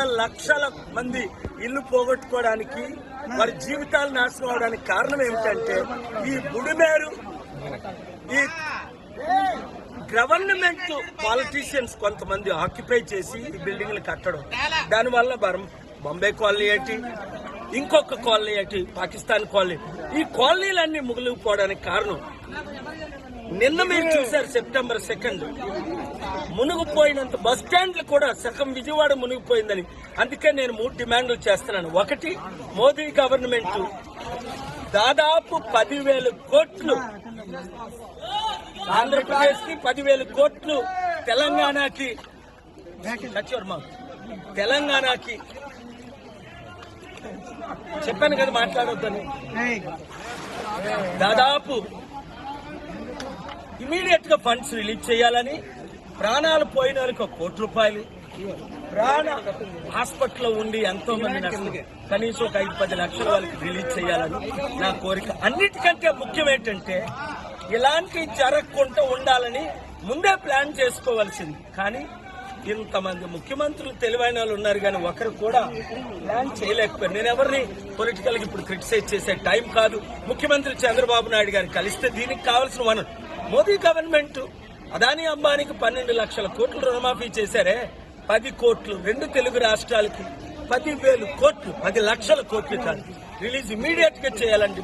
లక్షల మంది ఇల్లు పోగొట్టుకోవడానికి వారి జీవితాలు నాశనం అవడానికి కారణం ఏమిటంటే ఈ బుడిమేరు ఈ గవర్నమెంట్ పాలిటీషియన్స్ కొంతమంది ఆక్యుపై చేసి ఈ బిల్డింగ్లు కట్టడం. దానివల్ల బరం కాలనీ ఏంటి? ఇంకొక కాలనీ అటు పాకిస్తాన్ కాలనీ. ఈ కాలనీలన్నీ ముగిలిపోవడానికి కారణం నిన్న మీరు చూశారు సెప్టెంబర్ సెకండ్. మునిగిపోయినంత బస్ స్టాండ్లు కూడా సగం విజయవాడ మునిగిపోయిందని. అందుకే నేను మూడు డిమాండ్లు చేస్తున్నాను. ఒకటి మోదీ గవర్నమెంట్ దాదాపు పదివేల కోట్లు ఆంధ్రప్రదేశ్కి పదివేల కోట్లు తెలంగాణకి తెలంగాణకి చెప్పాను కదా మాట్లాడొద్దని. దాదాపు ఇమీడియట్గా ఫండ్స్ రిలీజ్ చేయాలని ప్రాణాలు పోయిన వారికి ఒక కోటి రూపాయలు ప్రాణ హాస్పిటల్లో ఉండి ఎంతో మంది నర్సులు కనీసం ఒక ఐదు పది లక్షల వాళ్ళకి రిలీజ్ చేయాలని నా కోరిక. అన్నిటికంటే ముఖ్యం ఏంటంటే ఇలాంటి జరగకుండా ఉండాలని ముందే ప్లాన్ చేసుకోవాల్సింది. కానీ ఇంతమంది ముఖ్యమంత్రులు తెలివైన వాళ్ళు ఉన్నారు కానీ ఒకరు కూడా ప్లాన్ చేయలేకపోయారు. నేను ఎవరిని పొలిటికల్ ఇప్పుడు క్రిటిసైజ్ చేసే టైం కాదు. ముఖ్యమంత్రి చంద్రబాబు నాయుడు గారు కలిస్తే దీనికి కావాల్సిన వనరు. మోదీ గవర్నమెంట్ అదాని అంబానీకి పన్నెండు లక్షల కోట్లు రుణమాఫీ చేశారే. పది కోట్లు రెండు తెలుగు రాష్ట్రాలకి పది వేలు కోట్లు పది లక్షల కోట్లు కాదు. రిలీజ్ ఇమీడియట్గా చేయాలండి